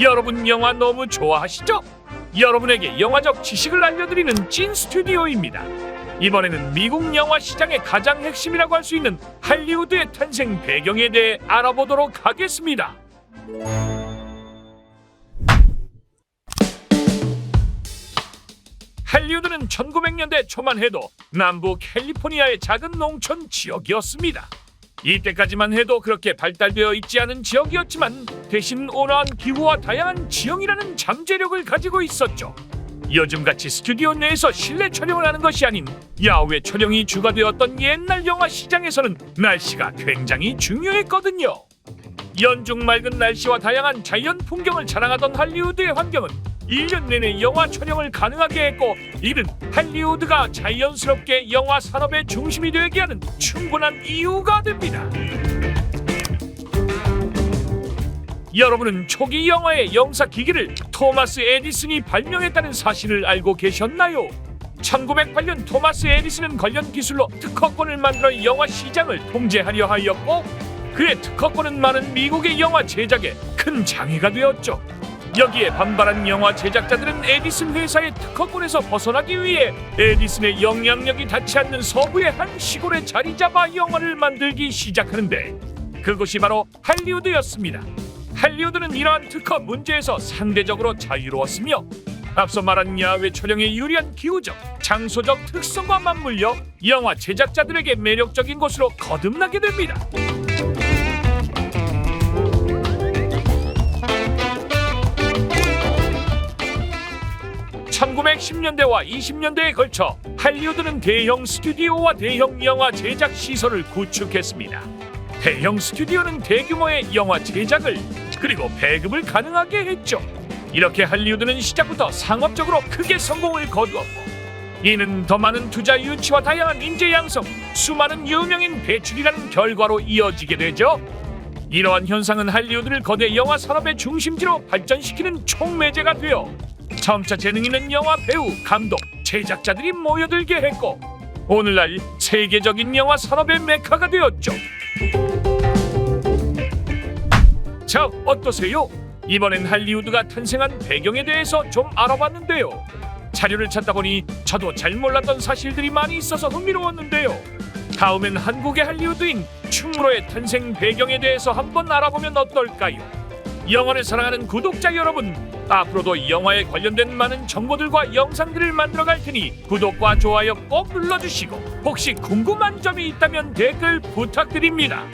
여러분 영화 너무 좋아하시죠? 여러분에게 영화적 지식을 알려드리는 찐 스튜디오입니다. 이번에는 미국 영화 시장의 가장 핵심이라고 할 수 있는 할리우드의 탄생 배경에 대해 알아보도록 하겠습니다. 할리우드는 1900년대 초만 해도 남부 캘리포니아의 작은 농촌 지역이었습니다. 이때까지만 해도 그렇게 발달되어 있지 않은 지역이었지만 대신 온화한 기후와 다양한 지형이라는 잠재력을 가지고 있었죠. 요즘같이 스튜디오 내에서 실내 촬영을 하는 것이 아닌 야외 촬영이 주가 되었던 옛날 영화 시장에서는 날씨가 굉장히 중요했거든요. 연중 맑은 날씨와 다양한 자연 풍경을 자랑하던 할리우드의 환경은 1년 내내 영화 촬영을 가능하게 했고 이는 할리우드가 자연스럽게 영화 산업의 중심이 되게 하는 충분한 이유가 됩니다. 여러분은 초기 영화의 영사 기기를 토마스 에디슨이 발명했다는 사실을 알고 계셨나요? 1908년 토마스 에디슨은 관련 기술로 특허권을 만들어 영화 시장을 통제하려 하였고 그의 특허권은 많은 미국의 영화 제작에 큰 장애가 되었죠. 여기에 반발한 영화 제작자들은 에디슨 회사의 특허권에서 벗어나기 위해 에디슨의 영향력이 닿지 않는 서부의 한 시골에 자리 잡아 영화를 만들기 시작하는데 그것이 바로 할리우드였습니다. 할리우드는 이러한 특허 문제에서 상대적으로 자유로웠으며 앞서 말한 야외 촬영에 유리한 기후적, 장소적 특성과 맞물려 영화 제작자들에게 매력적인 곳으로 거듭나게 됩니다. 1910년대와 20년대에 걸쳐 할리우드는 대형 스튜디오와 대형 영화 제작 시설을 구축했습니다. 대형 스튜디오는 대규모의 영화 제작을 그리고 배급을 가능하게 했죠. 이렇게 할리우드는 시작부터 상업적으로 크게 성공을 거두었고 이는 더 많은 투자 유치와 다양한 인재 양성, 수많은 유명인 배출이라는 결과로 이어지게 되죠. 이러한 현상은 할리우드를 거대 영화 산업의 중심지로 발전시키는 촉매제가 되어 점차 재능 있는 영화 배우, 감독, 제작자들이 모여들게 했고 오늘날 세계적인 영화 산업의 메카가 되었죠. 자, 어떠세요? 이번엔 할리우드가 탄생한 배경에 대해서 좀 알아봤는데요. 자료를 찾다 보니 저도 잘 몰랐던 사실들이 많이 있어서 흥미로웠는데요. 다음엔 한국의 할리우드인 충무로의 탄생 배경에 대해서 한번 알아보면 어떨까요? 영화를 사랑하는 구독자 여러분, 앞으로도 영화에 관련된 많은 정보들과 영상들을 만들어갈 테니 구독과 좋아요 꼭 눌러주시고 혹시 궁금한 점이 있다면 댓글 부탁드립니다.